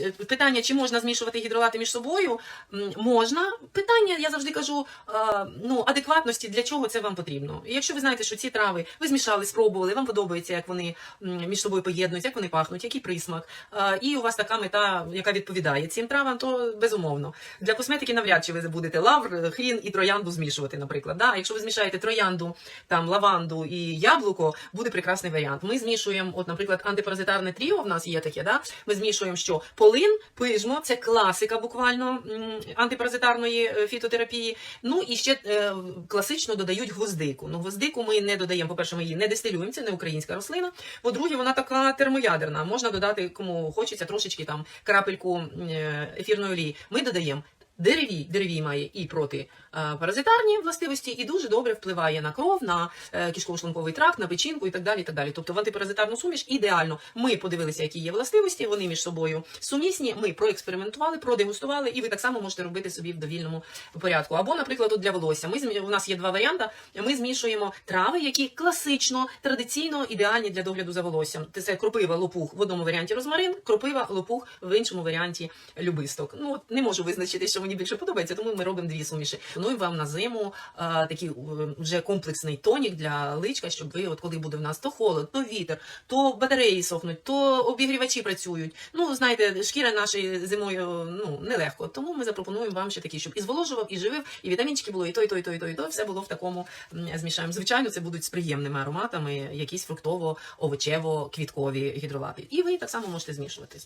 Е, Питання, чи можна змішувати гідролати між собою? Можна. Питання, я завжди кажу, е, ну, адекватності, для чого це вам потрібно. І якщо ви знаєте, що ці трави ви змішали, спробували, вам подобається, як вони між собою поєднуються, як вони пахнуть, який присмак, е, і у вас така мета, яка відповідає цим травам, то безумовно. Для косметики навряд чи ви будете лавр, хрін і троянду змішувати, наприклад. Да? Якщо ви змішаєте троянду, там лаванду і яблуко, буде прекрасний варіант. Ми змішуємо, от, наприклад, антипаразитарне тріо в нас є таке, да? ми змішуємо що? Полин, пижмо, це класика буквально антипаразитарної е, фітотерапії. Ну і ще е, класично додають гвоздику. Ну, гвоздику ми не додаємо, по-перше, ми її не дистилюємо, це не українська рослина. По-друге, вона така термоядерна. Можна додати, кому хочеться, трошечки там крапельку е, ефірної олії. Ми додаємо. Деревій, деревій має і проти е, властивості, і дуже добре впливає на кров, на е, кишково-шлунковий тракт, на печінку і так далі. І так далі. Тобто в антипаразитарну суміш ідеально. Ми подивилися, які є властивості, вони між собою сумісні. Ми проекспериментували, продегустували, і ви так само можете робити собі в довільному порядку. Або, наприклад, для волосся. Ми у нас є два варіанти. Ми змішуємо трави, які класично, традиційно ідеальні для догляду за волоссям. Це кропива, лопух в одному варіанті розмарин, кропива, лопух в іншому варіанті любисток. Ну не можу визначити, що мені більше подобається, тому ми робимо дві суміші. Ну і вам на зиму а, такий е, вже комплексний тонік для личка, щоб ви, от коли буде в нас то холод, то вітер, то батареї сохнуть, то обігрівачі працюють. Ну знаєте, шкіра нашої зимою ну нелегко. Тому ми запропонуємо вам ще такі, щоб і зволожував, і живив, і вітамінчики було, і то, і то, і то, і то, і то. Все було в такому змішаємо. Звичайно, це будуть з приємними ароматами, якісь фруктово, овочево, квіткові гідролати. І ви так само можете змішувати.